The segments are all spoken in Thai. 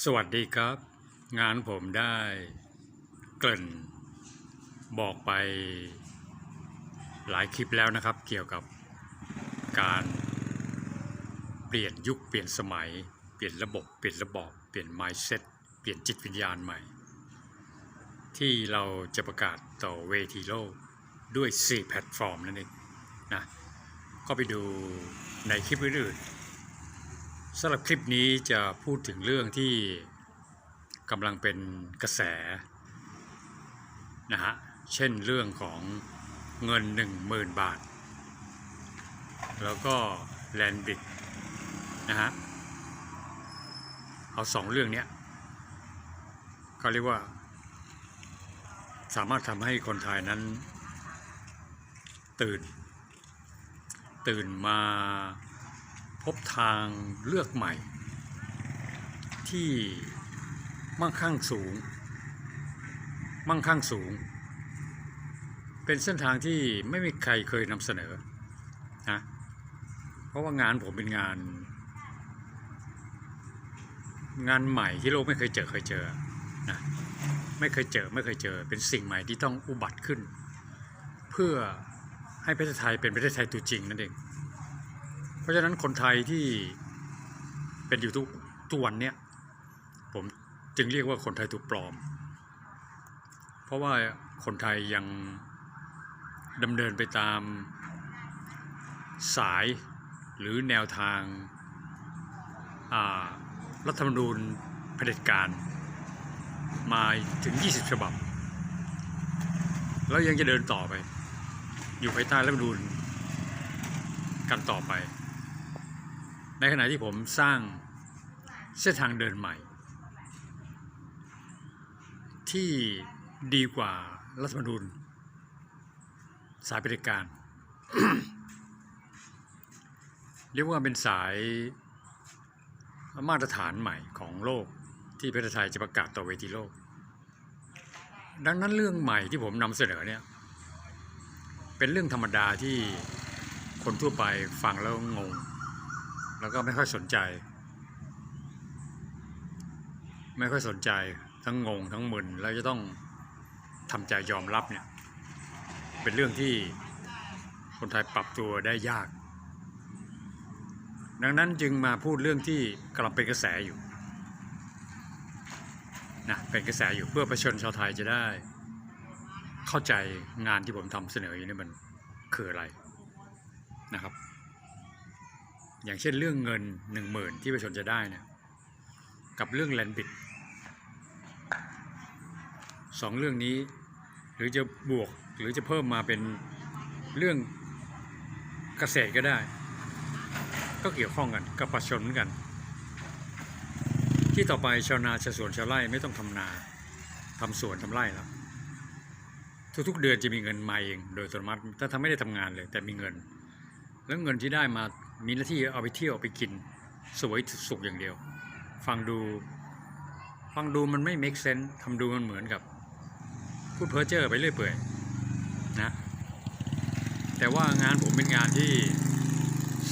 สวัสดีครับ งานผมได้เกริ่น บอกไปหลายคลิปแล้วนะครับ เกี่ยวกับการเปลี่ยนยุคเปลี่ยนสมัย เปลี่ยนระบบเปลี่ยนระบอบเปลี่ยน mindset เปลี่ยนจิตวิญญาณใหม่ ที่เราจะประกาศต่อเวทีโลกด้วย 4 แพลตฟอร์มนั่นเองนะก็ไปดูในคลิปอื่นๆ สำหรับคลิปนี้จะพูดถึงเรื่องที่กำลังเป็นกระแสนะฮะ เช่นเรื่องของเงิน 10,000 บาท แล้วก็แลนบิดนะฮะ เอาสองเรื่องเนี้ยก็เรียกว่า สามารถทำให้คนไทยนั้น ตื่น ตื่นมา พบทางเลือกใหม่ ที่มั่งคั่งสูง มั่งคั่งสูง เป็นเส้นทางที่ไม่มีใครเคยนำเสนอนะเพราะว่างานผมเป็นงาน งานใหม่ที่โลกไม่เคยเจอเคยเจอนะไม่เคยเจอไม่เคยเจอ เป็นสิ่งใหม่ที่ต้องอุบัติขึ้น เพื่อให้ประเทศไทยเป็นประเทศไทยตัวจริงนั่นเอง เพราะฉะนั้นคนไทยที่เป็นอยู่ทุกทุกวันเนี้ยผมจึงเรียกว่าคนไทยถูกปลอม เพราะว่าคนไทยยังดำเนินไปตามสายหรือแนวทางารัฐธรรมนูญเผด็จการ มาถึง 20 ฉบับ แล้วยังจะเดินต่อไป อยู่ภายใต้รัฐธรรมนูญกันต่อไป ในขณะที่ผมสร้างเส้นทางเดินใหม่ ที่ดีกว่ารัฐธรรมนูญสายปฏิการ เรียกว่าเป็นสายมาตรฐานใหม่ของโลกที่ประเทศไทยจะประกาศต่อเวทีโลก ดังนั้นเรื่องใหม่ที่ผมนำเสนอเนี่ยเป็นเรื่องธรรมดาที่คนทั่วไปฟังแล้วงง แล้วก็ไม่ค่อยสนใจ ไม่ค่อยสนใจทั้งงงทั้งมึนแล้วจะต้องทำใจยอมรับเนี่ยเป็นเรื่องที่คนไทยปรับตัวได้ยาก ดังนั้นจึงมาพูดเรื่องที่กำลังเป็นกระแสอยู่นะเป็นกระแสอยู่เพื่อประชาชนชาวไทยจะได้ เข้าใจงานที่ผมทำเสนออยู่นี่มันคืออะไรนะครับ อย่างเช่นเรื่องเงินหนึ่งหมื่นที่ประชาชนจะได้เนี่ยกับเรื่องแลนบิดสองเรื่องนี้ หรือจะบวกหรือจะเพิ่มมาเป็นเรื่องเกษตรก็ได้ ก็เกี่ยวข้องกันกับประชาชนกัน ที่ต่อไปชาวนาชาวสวนชาวไร่ไม่ต้องทำนาทำสวนทำไร่แล้วทุกๆเดือนจะมีเงินมาเองโดยอัตโนมัติถ้าทำไม่ได้ทำงานเลย แต่มีเงิน แล้วเงินที่ได้มา มีหน้าที่เอาไปเที่ยวไปกิน สวยสุขอย่างเดียว ฟังดู ฟังดูมันไม่ make sense ทำดูมันเหมือนกับ พูดเพ้อเจ้อไปเรื่อยเปื่อยนะ แต่ว่างานผมเป็นงานที่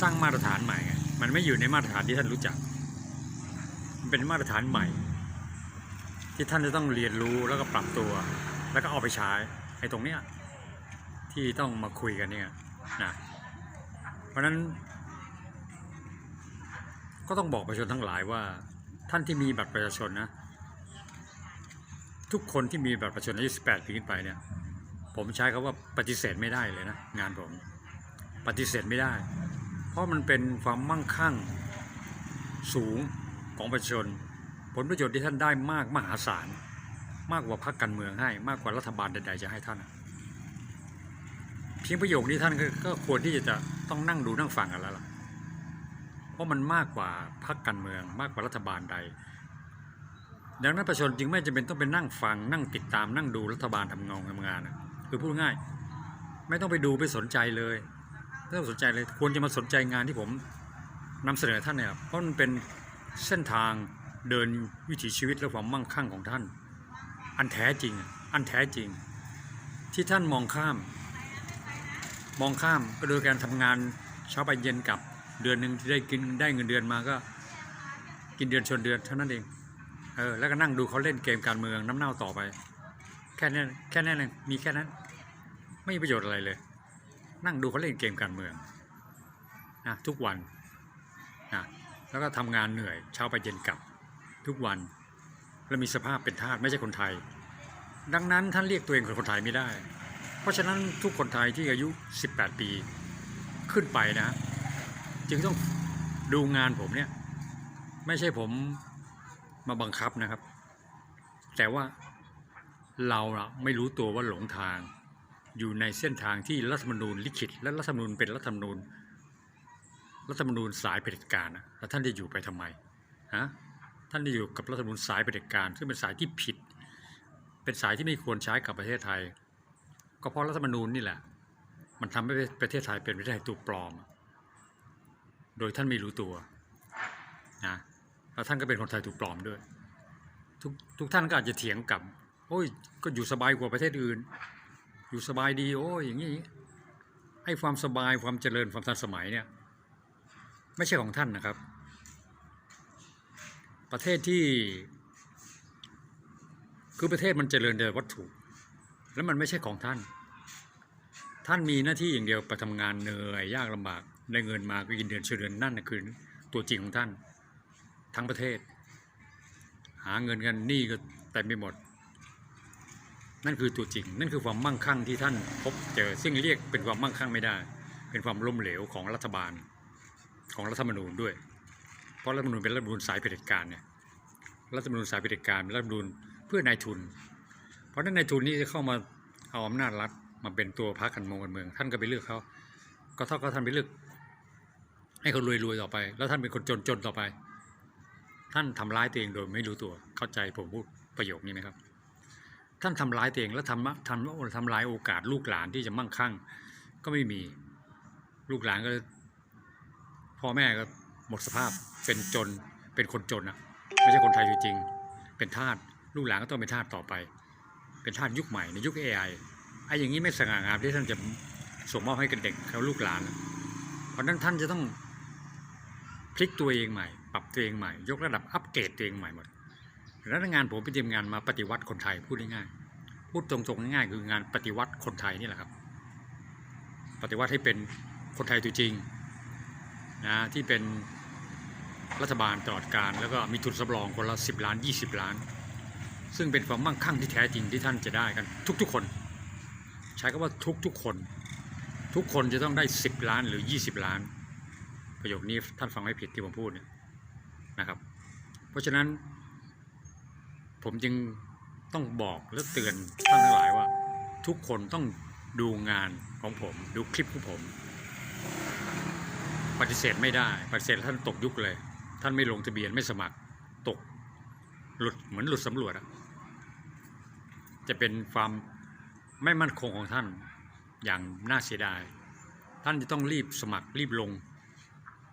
สร้างมาตรฐานใหม่ไงมันไม่อยู่ในมาตรฐานที่ท่านรู้จัก มันเป็นมาตรฐานใหม่ ที่ท่านจะต้องเรียนรู้แล้วก็ปรับตัว แล้วก็เอาไปใช้ไอ้ตรงเนี้ยที่ต้องมาคุยกันเนี่ยนะเพราะนั้น ก็ต้องบอกประชาชนทั้งหลายว่าท่านที่มีบัตรประชาชนนะ ทุกคนที่มีบัตรประชาชนอายุ 18 ปีขึ้นไปเนี่ย ผมใช้คาว่าปฏิเสธไม่ได้เลยนะ งานผมปฏิเสธไม่ได้ เพราะมันเป็นความมั่งคั่งสูงของประชาชน ผลประโยชน์ที่ท่านได้มากมหาศาล มากกว่าพรรคการเมืองให้ มากกว่ารัฐบาลใดๆจะให้ท่าน เพียงประโยคนี้ท่านก็ควรที่จะต้องนั่งดูนั่งฟังกันแล้วล่ะ ราะมันมากกว่าพรรคการเมือง มากกว่ารัฐบาลใด ดังนั้นประชาชนจึงไม่จำเป็นต้องไปนั่งฟังนั่งติดตามนั่งดูรัฐบาลทำงานทำงานนะคือพูดง่าย ไม่ต้องไปดูไปสนใจเลยไม่ต้องสนใจเลยควรจะมาสนใจงานที่ผมนำเสนอท่านเนี่ยเพราะมันเป็นเส้นทางเดินวิถีชีวิตและความมั่งคั่งของท่าน อันแท้จริง อันแท้จริง ที่ท่านมองข้าม มองข้ามก็โดยการทำงานเช้าไปเย็นกลับ เดือนหนึ่งที่ได้กินได้เงินเดือนมาก็ กินเดือนชนเดือนเท่านั้นเองเออแล้วก็นั่งดูเขาเล่นเกมการเมืองน้ำเน่าต่อไป แค่นั้นแค่นั้นเองมีแค่นั้น ไม่มีประโยชน์อะไรเลย นั่งดูเขาเล่นเกมการเมืองนะทุกวันนะแล้วก็ทำงานเหนื่อยเช้าไปเย็นกลับทุกวันแล้วมีสภาพเป็นทาสไม่ใช่คนไทย ดังนั้นท่านเรียกตัวเองเป็นคนไทยไม่ได้ เพราะฉะนั้นทุกคนไทยที่อายุ 18 ปีขึ้นไปนะ จึงต้องดูงานผมเนี่ย ไม่ใช่ผมมาบังคับนะครับ แต่ว่าเราอะไม่รู้ตัวว่าหลงทาง อยู่ในเส้นทางที่รัฐธรรมนูญลิขิต และรัฐธรรมนูญเป็นรัฐธรรมนูญรัฐธรรมนูญสายเผด็จการอะแล้วท่านจะอยู่ไปทำไมฮะท่านจะอยู่กับรัฐธรรมนูญสายเผด็จการ ซึ่งเป็นสายที่ผิด เป็นสายที่ไม่ควรใช้กับประเทศไทย ก็เพราะรัฐธรรมนูญนี่แหละ มันทำให้ประเทศไทยเป็นประเทศไทยตัวปลอม โดยท่านไม่รู้ตัวนะแล้วท่านก็เป็นคนไทยถูกปลอมด้วย ทุกทุกท่านก็อาจจะเถียงกับโอ้ยก็อยู่สบายกว่าประเทศอื่น อยู่สบายดีโอ้ยอย่างนี้ไอ้ความสบายความเจริญความทันสมัยเนี่ยไม่ใช่ของท่านนะครับ ประเทศที่ คือประเทศมันเจริญโดยวัตถุ แล้วมันไม่ใช่ของท่าน ท่านมีหน้าที่อย่างเดียวไปทำงานเหนื่อยยากลำบาก ได้เงินมาก็กินเดือนเฉเดือนนั่นนะคือตัวจริงของท่าน ทั้งประเทศ หาเงินกันหนี้ก็เต็มไปหมด นั่นคือตัวจริง นั่นคือความมั่งคั่งที่ท่านพบเจอซึ่งเรียกเป็นความมั่งคั่งไม่ได้ เป็นความล้มเหลวของรัฐบาลของรัฐธรรมนูญด้วย เพราะรัฐธรรมนูญเป็นรัฐธรรมนูญสายเผด็จการเนี่ยรัฐธรรมนูญสายเผด็จการเป็นรัฐธรรมนูญเพื่อนายทุน เพราะนั้นนายทุนนี่จะเข้ามาเอาอำนาจรัฐมาเป็นตัวพรรคการเมืองการเมืองท่านก็ไปเลือกเขาก็เท่ากับท่านไปเลือก ให้เขารวยๆต่อไป แล้วท่านเป็นคนจนๆต่อไป ท่านทำร้ายตัวเองโดยไม่รู้ตัวเข้าใจผมพูดประโยคนี้ไหมครับ ท่านทำร้ายตัวเองแล้วทำทำทำร้ายโอกาสลูกหลานที่จะมั่งคั่ง ก็ไม่มีลูกหลานก็พ่อแม่ก็หมดสภาพเป็นจนเป็นคนจนอะไม่ใช่คนไทยจริงๆเป็นทาสลูกหลานก็ต้องเป็นทาสต่อไป เป็นทาสยุคใหม่ในยุค AI ไอ้อย่างนี้ไม่สง่างามที่ท่านจะส่งมอบให้กับเด็กเขาลูกหลาน เพราะนั้นท่านจะต้อง ลิกตัวเองใหม่ ปรับตัวเองใหม่ ยกระดับอัปเกรดตัวเองใหม่หมดแล้วงานผมเป็นทีมงานมาปฏิวัติคนไทยพูดง่ายๆพูดตรงๆง่ายๆคืองานปฏิวัติคนไทยนี่แหละครับ ปฏิวัติให้เป็นคนไทยตัวจริงนะที่เป็นรัฐบาลตลอดการแล้วก็มีทุนสำรองคนละ 10 ล้าน 20 ล้าน ซึ่งเป็นความมั่งคั่งที่แท้จริงที่ท่านจะได้กันทุกๆคน ใช้คำว่าทุกๆคน ทุกคนจะต้องได้ 10 ล้านหรือ 20 ล้าน ประโยคนี้ท่านฟังไม่ผิดที่ผมพูดเนี่ยนะครับ เพราะฉะนั้น ผมจึงต้องบอกและเตือนท่านทั้งหลายว่า ทุกคนต้องดูงานของผม ดูคลิปของผม ปฏิเสธไม่ได้ ปฏิเสธท่านตกยุคเลย ท่านไม่ลงทะเบียนไม่สมัครตกหลุดเหมือนหลุดสำรวจอะจะเป็นความไม่มั่นคงของท่านอย่างน่าเสียดาย ท่านจะต้องรีบสมัครรีบลง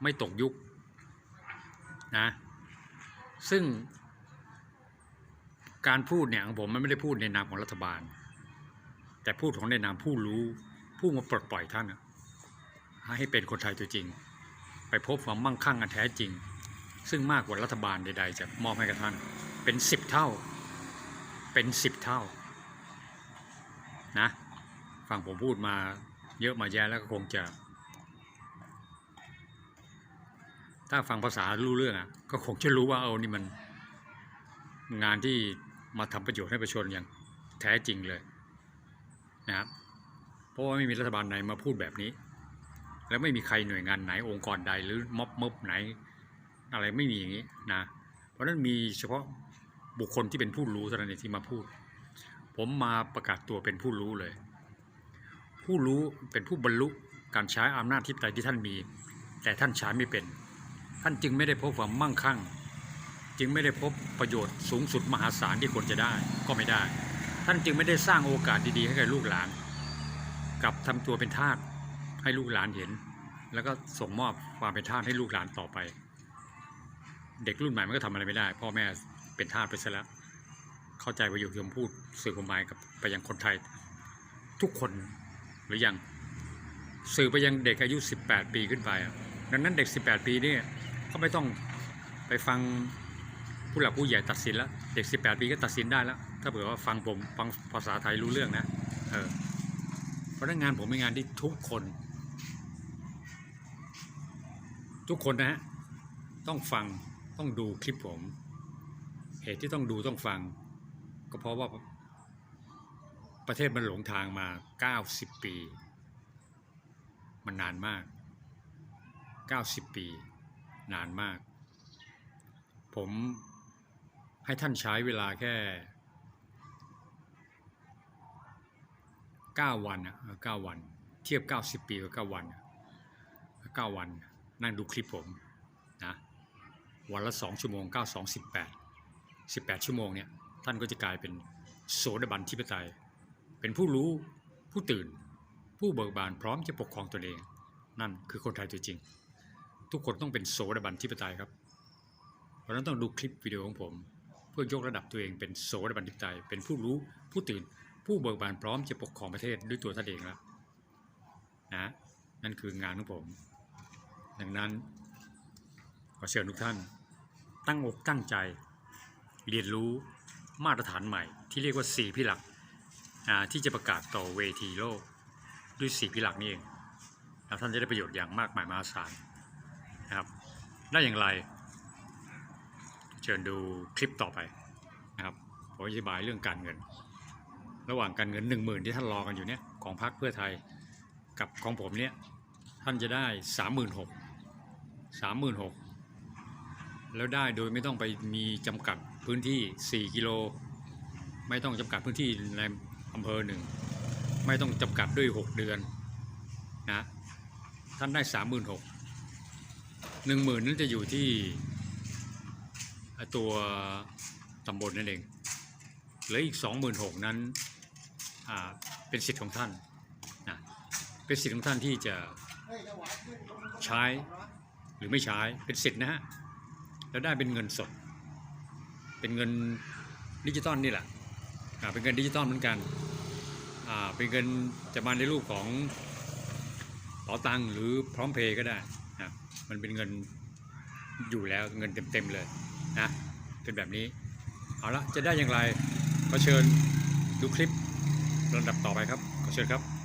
ไม่ตกยุคนะซึ่งการพูดเนี่ยของผมมันไม่ได้พูดในนามของรัฐบาล แต่พูดของในนามผู้รู้ ผู้มาปลดปล่อยท่านอะให้เป็นคนไทยตัวจริง ไปพบความมั่งคั่งอันแท้จริง ซึ่งมากกว่ารัฐบาลใดๆจะมอบให้กับท่าน เป็นสิบเท่า เป็นสิบเท่านะฟังผมพูดมาเยอะมาแยะแล้วก็คงจะ ถ้าฟังภาษารู้เรื่องอะก็คงจะรู้ว่าเอานี่มันงานที่มาทำประโยชน์ให้ประชาชนอย่างแท้จริงเลยนะครับเพราะว่าไม่มีรัฐบาลไหนมาพูดแบบนี้ แล้วไม่มีใครหน่วยงานไหนองค์กรใดหรือม็อบม็อบไหน อะไรไม่มีอย่างนี้นะเพราะฉะนั้นมีเฉพาะบุคคลที่เป็นผู้รู้เท่านั้นที่มาพูด ผมมาประกาศตัวเป็นผู้รู้เลย ผู้รู้เป็นผู้บรรลุการใช้อำนาจที่ใดที่ท่านมี แต่ท่านใช้ไม่เป็นานจึงไม่ได้พบความมั่งคั่ง จึงไม่ได้พบประโยชน์สูงสุดมหาศาลที่ควรจะได้ก็ไม่ได้ ท่านจึงไม่ได้สร้างโอกาสดีๆให้กับลูกหลานกับทำตัวเป็นทาสให้ลูกหลานเห็น แล้วก็ส่งมอบความเป็นทาสให้ลูกหลานต่อไป เด็กรุ่นใหม่มันก็ทำอะไรไม่ได้ พ่อแม่เป็นทาสไปซะแล้วเข้าใจประโยคที่ผมพูดสื่อความหมายกับไปยังคนไทย ทุกคนหรือยังสื่อไปยังเด็กอายุ 18 ปีขึ้นไปดังนั้นเด็ก 18 ปีนี่ ก็ไม่ต้องไปฟังผู้หลักผู้ใหญ่ตัดสินแล้วเด็ก 18 ปีก็ตัดสินได้แล้ว ถ้าเผื่อว่าฟังผมฟังภาษาไทยรู้เรื่องนะเออพราะฉะนั้นงานผมเป็นงานที่ทุกคน ทุกคนนะฮะต้องฟังต้องดูคลิปผม เหตุที่ต้องดูต้องฟัง ก็เพราะว่าประเทศมันหลงทางมา 90 ปี มันนานมาก 90 ปี นานมาก ผมให้ท่านใช้เวลาแค่ 9 วันอะเออ9วัน เทียบ 90 ปีกับ 9 วัน 9 วัน นั่งดูคลิปผมนะวันละ 2 ชั่วโมง 9 2 18 18 ชั่วโมงเนี่ยท่านก็จะกลายเป็นโสดาบันทิปไตย เป็นผู้รู้ผู้ตื่น ผู้เบิกบานพร้อมจะปกครองตนเอง นั่นคือคนไทยตัวจริง ทุกคนต้องเป็นโสดาบันทิปไตยครับ เพราะนั้นต้องดูคลิปวิดีโอของผม เพื่อยกระดับตัวเองเป็นโสดาบันทิปไตยเป็นผู้รู้ผู้ตื่น ผู้เบิกบานพร้อมจะปกครองประเทศด้วยตัวท่านเองแล้วนะนั่นคืองานของผม ดังนั้นขอเชิญทุกท่าน ตั้งอกตั้งใจ เรียนรู้มาตรฐานใหม่ ที่เรียกว่าสี่พิหลักที่จะประกาศต่อเวทีโลกด้วยสี่พิหลักนี่เองแล้วท่านจะได้ประโยชน์อย่างมากมายมหาศาล ได้อย่างไร เชิญดูคลิปต่อไปนะครับผมอธิบายเรื่องการเงิน ระหว่างการเงินหนึ่งหมื่นที่ท่านรอกันอยู่เนี่ยของพรรคเพื่อไทยกับของผมเนี่ยท่านจะได้สามหมื่นหกสามหมื่นหกแล้วได้โดยไม่ต้องไปมีจำกัดพื้นที่ 4 กิโล ไม่ต้องจำกัดพื้นที่ในอำเภอหนึ่ง ไม่ต้องจำกัดด้วย 6 เดือนนะท่านได้สาม หนึ่งหมื่นนั้นจะอยู่ที่ตัวตำบลนั่นเองเหลืออีกสองหมื่นหกนั้นเป็นสิทธิ์ของท่านนะเป็นสิทธิ์ของท่านที่จะใช้หรือไม่ใช้เป็นสิทธิ์นะฮะแล้วได้เป็นเงินสด เป็นเงินดิจิตอลนี่แหละเป็นเงินดิจิตอลเหมือนกันเป็นเงินจะมาในรูปของเป๋าตังค์หรือพร้อมเพย์ก็ได้ มันเป็นเงินอยู่แล้วเงินเต็มๆเลยนะเป็นแบบนี้ เอาละจะได้อย่างไรก็เชิญดูคลิปลำดับต่อไปครับขอเชิญครับ